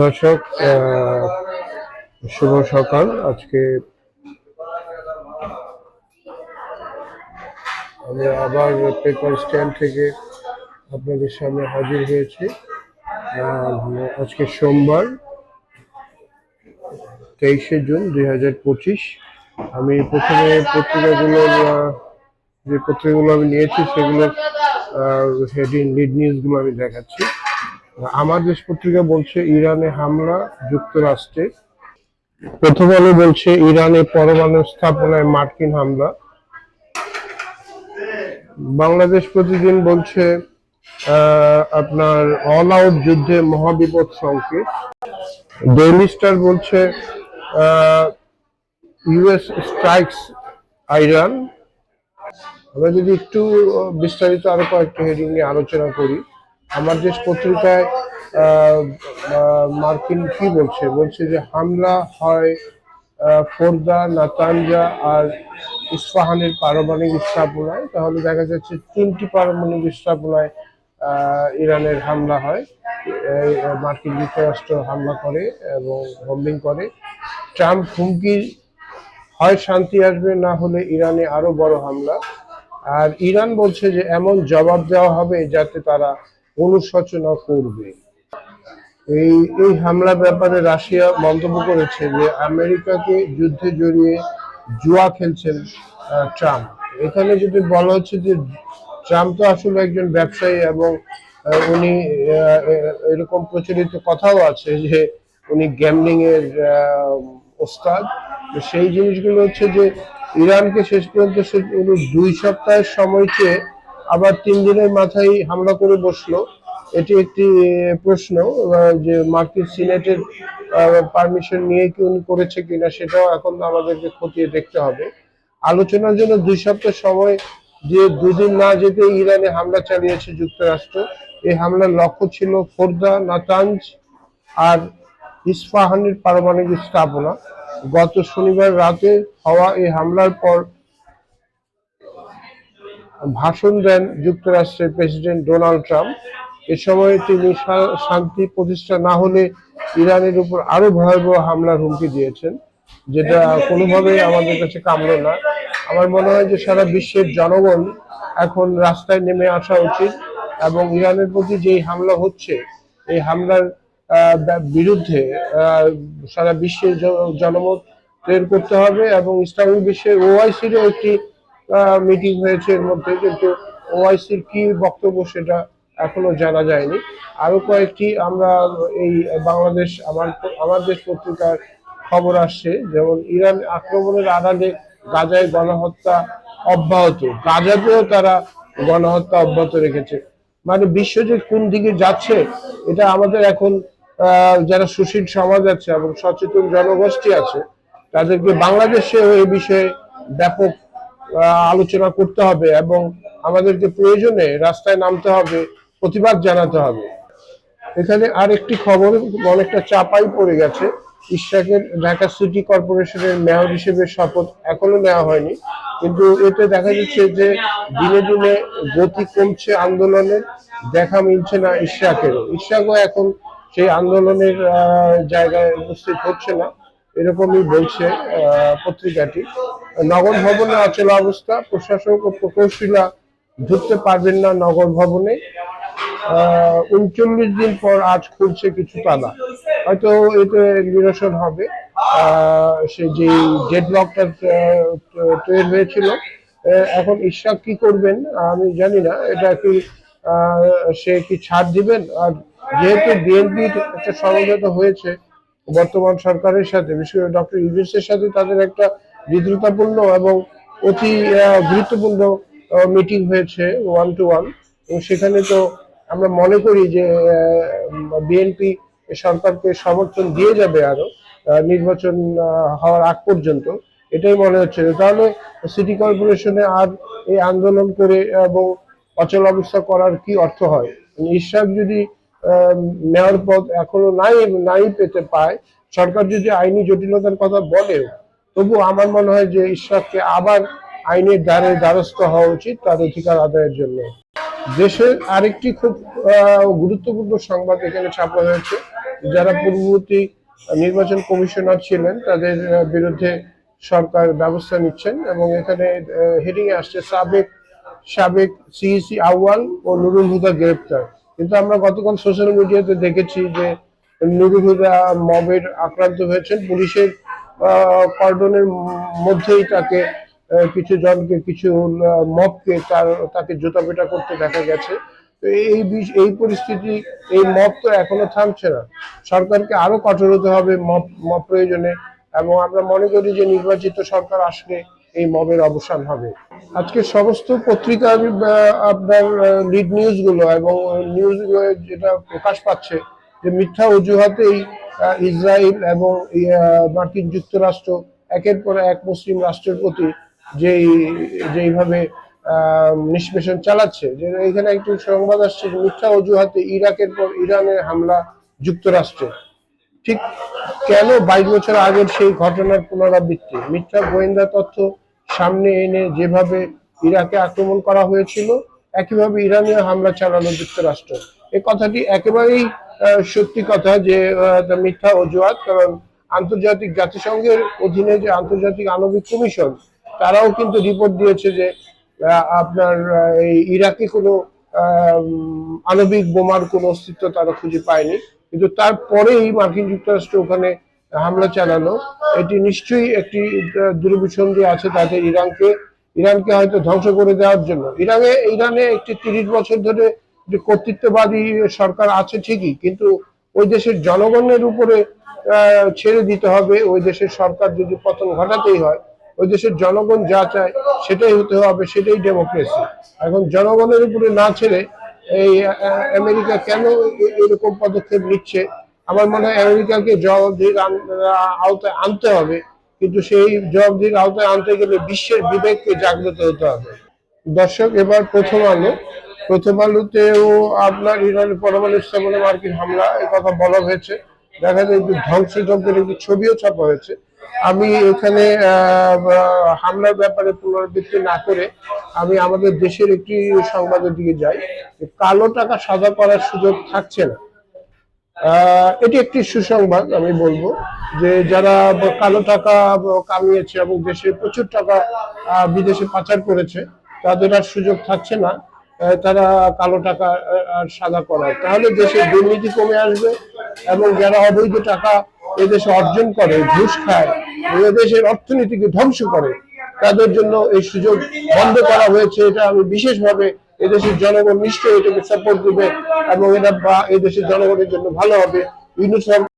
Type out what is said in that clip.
দর্শক শুভ সকাল। আজকে আমরা আবার পেপার স্ট্যান্ড থেকে আপনাদের সামনে হাজির হয়েছি। আজকে সোমবার, তেইশে জুন দুই হাজার পঁচিশ। আমি প্রথমে পত্রিকাগুলোর যে পত্রিকাগুলো আমি নিয়েছি, সেগুলোর হেডিং লিড নিউজগুলো আমি দেখাচ্ছি। আমার দেশ পত্রিকা বলছে, ইরানে হামলা, যুক্তরাষ্ট্রে। প্রথম আলো বলছে, ইরানে পরমাণু স্থাপনায় মার্কিন হামলা। বাংলাদেশ প্রতিদিন বলছে আপনার অল আউট যুদ্ধে মহাবিপদ সংকেত। ডেইলি স্টার বলছে ইউএস স্ট্রাইকস আইরান আমরা যদি একটু বিস্তারিত আরও কয়েকটা হেডিং নিয়ে আলোচনা করি। আমার দেশ পত্রিকায় মার্কিন কি বলছে? বলছে যে হামলা হয় ফোরদা, নাতানজা আর ইস্পাহানের পারমাণবিক স্থাপনায়। তাহলে দেখা যাচ্ছে তিনটি পারমাণবিক স্থাপনায় ইরানের হামলা হয়। মার্কিন যুক্তরাষ্ট্র হামলা করে এবং বম্বিং করে। ট্রাম্প হুমকি, হয় শান্তি আসবে, না হলে ইরানে আরও বড় হামলা। আর ইরান বলছে যে এমন জবাব দেওয়া হবে যাতে তারা অনুশোচনা করবে। এই এই হামলার ব্যাপারে রাশিয়া মন্তব্য করেছে যে আমেরিকাকে যুদ্ধে জড়িয়ে জুয়া খেলছেন ট্রাম্প। এখানে যদি বলা হচ্ছে যে ট্রাম্প তো আসলে একজন ব্যবসায়ী এবং উনি এরকম প্রচলিত কথাও আছে যে উনি গ্যামলিং এর ওস্তাদ। সেই জিনিসগুলো হচ্ছে যে ইরানকে শেষ পর্যন্ত দুই সপ্তাহের সময় চেয়ে আবার তিন দিনের মাথায় হামলা করে বসল। এটি একটি প্রশ্ন যে মার্কিন সিনেটের পারমিশন নিয়ে কি উনি করেছে কিনা সেটাও এখন আমাদেরকে খতিয়ে দেখতে হবে। আলোচনার জন্য দুই সপ্তাহ সময় যে দুদিন না যেতে ইরানে হামলা চালিয়েছে যুক্তরাষ্ট্র। এই হামলার লক্ষ্য ছিল ফোরদা নাতাঞ্জ আর ইস্পাহানের পারমাণবিক স্থাপনা। গত শনিবার রাতে হওয়া এই হামলার পর ভাষণ দেন যুক্তরাষ্ট্রের প্রেসিডেন্ট ডোনাল্ড ট্রাম্প। এ সময় তিনি শান্তি প্রতিষ্ঠা না হলে ইরানের উপর আরও ভয়াবহ হামলার হুমকি দিয়েছেন, যেটা কোনোভাবেই আমাদের কাছে কাম্য না। আমার মনে হয় যে সারা বিশ্বের জনগণ এখন রাস্তায় নেমে আসা উচিত এবং ইরানের প্রতি যেই হামলা হচ্ছে, এই হামলার বিরুদ্ধে সারা বিশ্বের জনমত তৈরি করতে হবে এবং ইসলামিক বিশ্বের ওআইসিরও একটি মিটিং হয়েছে এর মধ্যে, কিন্তু ওআইসির কি বক্তব্য সেটা এখনও জানা যায়নি। আরও কয়েকটি আমরা এই বাংলাদেশ, আমার আমার দেশ পত্রিকার খবর আসছে, যেমন ইরান আক্রমণের আড়ালে গাজায় গণহত্যা অব্যাহত, গাজাতেও তারা গণহত্যা অব্যাহত রেখেছে। মানে বিশ্ব যে কোন দিকে যাচ্ছে, এটা আমাদের এখন যারা সুশীল সমাজ আছে এবং সচেতন জনগোষ্ঠী আছে, তাদেরকে বাংলাদেশে এই বিষয়ে ব্যাপক আলোচনা করতে হবে এবং আমাদেরকে প্রয়োজনে রাস্তায় নামতে হবে, প্রতিবাদ জানাতে হবে। এখানে আরেকটি খবর, অনেকটা চাপাই পড়ে গেছে। ইশরাকের ঢাকা সিটি কর্পোরেশনের মেয়র হিসেবে শপথ এখনও নেওয়া হয়নি। কিন্তু এতে দেখা যাচ্ছে যে দিনে দিনে গতি কমছে আন্দোলনের, দেখা মিলছে না ইশরাকেরও। ইশরাকও এখন সেই আন্দোলনের জায়গায় উপস্থিত হচ্ছে না। এরকমই বলছে পত্রিকাটি। নগর ভবনে অচল অবস্থা, প্রশাসক ও প্রকৌশলীরা ঢুকতে পারবেন না নগর ভবনে। উনচল্লিশ দিন পর আজ খুলছে কিছু তালা। হয়তো এতে নিরসন হবে। সে যে ডেডলকটা তৈরি হয়েছিল এখন ইশাক কি করবেন আমি জানি না। এটা কি সে কি ছাড় দিবেন? আর যেহেতু বিএনপির একটা সমঝোতা হয়েছে বর্তমান সরকারের সাথে বিশেষ করে ডক্টর ইউনুসের সাথে তাদের একটা বিদ্রুতাপূর্ণ এবং অতি গুরুত্বপূর্ণ মিটিং হয়েছে ওয়ান টু ওয়ান এবং সেখানে তো আমরা মনে করি যে বিএনপি সরকারকে সমর্থন দিয়ে যাবে আরও নির্বাচন হওয়ার আগ পর্যন্ত। এটাই মনে হচ্ছে তাহলে সিটি কর্পোরেশনে আর এই আন্দোলন করে এবং অচল অবস্থা করার কি অর্থ হয়? ইশাক যদি মেয়র পদ এখনও নাই নাই পেতে পায়। সরকার যদি আইনি জটিলতার কথা বলেও, তবু আমার মনে হয় যে ইশরাককে আবার আইনের দ্বারে দ্বারস্থ হওয়া উচিত তার অধিকার আদায়ের জন্য। দেশের আরেকটি খুব গুরুত্বপূর্ণ সংবাদ এখানে ছাপা হয়েছে। যারা পূর্ববর্তী নির্বাচন কমিশনার ছিলেন, তাদের বিরুদ্ধে সরকার ব্যবস্থা নিচ্ছেন এবং এখানে হেডিং এ আসছে সাবেক সাবেক সিইসি আউয়াল ও নুরুল হুদা গ্রেপ্তার। কিন্তু আমরা গতকাল সোশ্যাল মিডিয়াতে দেখেছি যে নুরুল মবের আক্রান্ত হয়েছেন। পুলিশের কর্ডনের মধ্যেই তাকে কিছু জনকে, কিছু মবকে তার, তাকে জুতা পেটা করতে দেখা গেছে। তো এই বিষ- এই পরিস্থিতি, এই মব তো এখনও থামছে না। সরকারকে আরও কঠোর হতে হবে মব মব প্রয়োজনে। এবং আমরা মনে করি যে নির্বাচিত সরকার আসলে এই মবের অবসান হবে। আজকে সমস্ত পত্রিকার আপনার লিড নিউজগুলো এবং নিউজ যেটা প্রকাশ পাচ্ছে, যে মিথ্যা অজুহাতেই ইসরায়েল এবং মার্কিন যুক্তরাষ্ট্র একের পর এক মুসলিম রাষ্ট্রের প্রতি যেই যেইভাবে নিষ্পেষণ চালাচ্ছে, যে এখানে একটু সংবাদ আসছে মিথ্যা অজুহাতে ইরাকের পর ইরানের হামলা যুক্তরাষ্ট্রে ঠিক কেন বাইশ বছর আগের সেই ঘটনার পুনরাবৃত্তি? মিথ্যা গোয়েন্দা তথ্য সামনে এনে যেভাবে ইরাকে আক্রমণ করা হয়েছিল, একইভাবে ইরানীয় হামলা চালানো যুক্তরাষ্ট্র। এ কথাটি একেবারেই সত্যি কথা যে মিথ্যা অজুহাত, কারণ আন্তর্জাতিক জাতিসংঘের অধীনে যে আন্তর্জাতিক আণবিক কমিশন, তারাও কিন্তু রিপোর্ট দিয়েছে যে আপনার এই ইরাকে কোনো আণবিক বোমার কোনো অস্তিত্ব তারা খুঁজে পায়নি। কিন্তু তারপরেই মার্কিন যুক্তরাষ্ট্র ওখানে হামলা চালানো এটি নিশ্চয়ই একটি আহ, দূরভিসন্ধি আছে তাদের ইরানকে। ইরানকে হয়তো ধ্বংস করে দেওয়ার জন্য। ইরানে ইরানে একটি তিরিশ বছর ধরে যে কর্তৃত্ববাদী সরকার আছে ঠিকই কিন্তু ওই দেশের জনগণের উপরে ছেড়ে দিতে হবে। ওই দেশের সরকার যদি পতন ঘটাতেই হয় ওই দেশের জনগণ যা চায় সেটাই হতে হবে সেটাই ডেমোক্রেসি। এখন জনগণের উপরে না ছেড়ে এই আমেরিকা কেন এরকম পদক্ষেপ নিচ্ছে? আমার মনে হয় আমেরিকাকে জবাবদিহির আওতায় আনতে হবে, কিন্তু সেই জবাবদিহির আওতায় আনতে গেলে বিশ্বের বিবেককে জাগ্রত হতে হবে। দর্শক, এবার প্রথম আলো। প্রথম আলোতেও আপনার ইরানের পরমাণু স্থাপনে মার্কিন হামলা এই কথা বলা হয়েছে। দেখা যায় একটু ধ্বংসযজ্ঞের একটি ছবিও ছাপা হয়েছে। আমি এখানে হামলার ব্যাপারে পুনরাবৃত্তি না করে আমি আমাদের দেশের একটি সংবাদের দিকে যাই। কালো টাকা সাদা করার সুযোগ থাকছে না। এটি একটি সুসংবাদ, আমি বলব, যে যারা কালো টাকা কামিয়েছে এবং দেশে প্রচুর টাকা বিদেশে পাচার করেছে, তাদের আর সুযোগ থাকছে না তারা কালো টাকা আর সাদা করার। তাহলে দেশে দুর্নীতি কমে আসবে এবং যারা অবৈধ টাকা এদেশে অর্জন করে, ঘুষ খায় এদেশের অর্থনীতিকে ধ্বংস করে, তাদের জন্য এই সুযোগ বন্ধ করা হয়েছে, এটা আমি বিশেষভাবে এদেশের জনগণ নিশ্চয়ই এটাকে সাপোর্ট দিবে এবং এটা এদেশের জনগণের জন্য ভালো হবে। ইউনুস